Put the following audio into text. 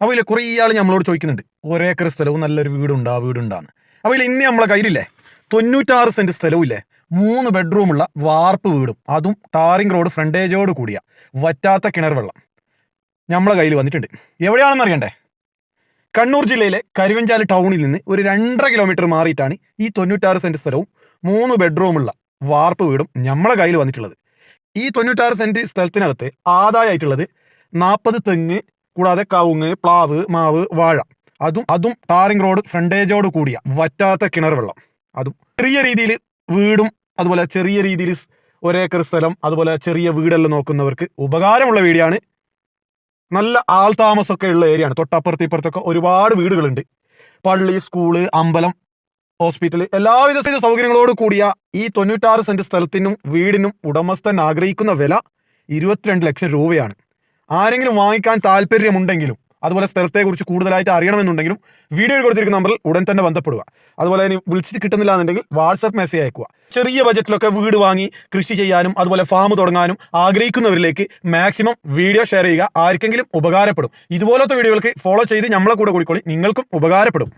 അപ്പോൾ ഇതിൽ കുറേ ആൾ നമ്മളോട് ചോദിക്കുന്നുണ്ട്. ഒരേക്കർ സ്ഥലവും നല്ലൊരു വീടുണ്ട് ആ വീടുണ്ടാണ് അപ്പോൾ ഇതിൽ ഇന്ന് നമ്മളെ കയ്യിലില്ലേ? തൊണ്ണൂറ്റാറ് സെന്റ് സ്ഥലവും ഇല്ലേ മൂന്ന് ബെഡ്റൂമുള്ള വാർപ്പ് വീടും അതും ടാറിംഗ് റോഡ് ഫ്രണ്ടേജോട് കൂടിയ വറ്റാത്ത കിണർ വെള്ളം നമ്മളെ കയ്യിൽ വന്നിട്ടുണ്ട്. എവിടെയാണെന്ന് അറിയണ്ടേ? കണ്ണൂർ ജില്ലയിലെ കരുവഞ്ചാൽ ടൗണിൽ നിന്ന് ഒരു രണ്ടര കിലോമീറ്റർ മാറിയിട്ടാണ് ഈ തൊണ്ണൂറ്റാറ് സെന്റ് സ്ഥലവും മൂന്ന് ബെഡ്റൂമുള്ള വാർപ്പ് വീടും നമ്മളെ കയ്യിൽ വന്നിട്ടുള്ളത്. ഈ തൊണ്ണൂറ്റാറ് സെന്റ് സ്ഥലത്തിനകത്ത് ആദായമായിട്ടുള്ളത് നാൽപ്പത് തെങ്ങ് കൂടാതെ കവുങ്ങ് പ്ലാവ് മാവ് വാഴ. അതും അതും ടാറിംഗ് റോഡ് ഫ്രണ്ടേജോട് കൂടിയ വറ്റാത്ത കിണർ വെള്ളം. അതും ചെറിയ രീതിയിൽ വീടും അതുപോലെ ചെറിയ രീതിയിൽ ഒരേക്കർ സ്ഥലം അതുപോലെ ചെറിയ വീടെല്ലാം നോക്കുന്നവർക്ക് ഉപകാരമുള്ള വീടിയാണ് നല്ല ആൾ താമസമൊക്കെ ഉള്ള ഏരിയയാണ് തൊട്ടപ്പുറത്ത് ഇപ്പുറത്തൊക്കെ ഒരുപാട് വീടുകളുണ്ട്. പള്ളി സ്കൂൾ അമ്പലം ഹോസ്പിറ്റൽ എല്ലാവിധ സൗകര്യങ്ങളോട് കൂടിയ ഈ തൊണ്ണൂറ്റാറ് സെന്റ് സ്ഥലത്തിനും വീടിനും ഉടമസ്ഥൻ ആഗ്രഹിക്കുന്ന വില ഇരുപത്തിരണ്ട് ലക്ഷം രൂപയാണ്. ആരെങ്കിലും വാങ്ങിക്കാൻ താല്പര്യമുണ്ടെങ്കിലും അതുപോലെ സ്ഥലത്തെക്കുറിച്ച് കൂടുതലായിട്ട് അറിയണമെന്നുണ്ടെങ്കിലും വീഡിയോയിൽ കൊടുത്തിരിക്കുന്ന നമ്പറിൽ ഉടൻ തന്നെ ബന്ധപ്പെടുക. അതുപോലെ ഇനി വിളിച്ചിട്ട് കിട്ടുന്നില്ല എന്നുണ്ടെങ്കിൽ വാട്സപ്പ് മെസ്സേജ് അയക്കുക. ചെറിയ ബജറ്റിലൊക്കെ വീട് വാങ്ങി കൃഷി ചെയ്യാനും അതുപോലെ ഫാം തുടങ്ങാനും ആഗ്രഹിക്കുന്നവരിലേക്ക് മാക്സിമം വീഡിയോ ഷെയർ ചെയ്യുക. ആർക്കെങ്കിലും ഉപകാരപ്പെടും. ഇതുപോലത്തെ വീഡിയോകൾക്ക് ഫോളോ ചെയ്ത് നമ്മളെ കൂടെ കൂടിക്കോളി. നിങ്ങൾക്കും ഉപകാരപ്പെടും.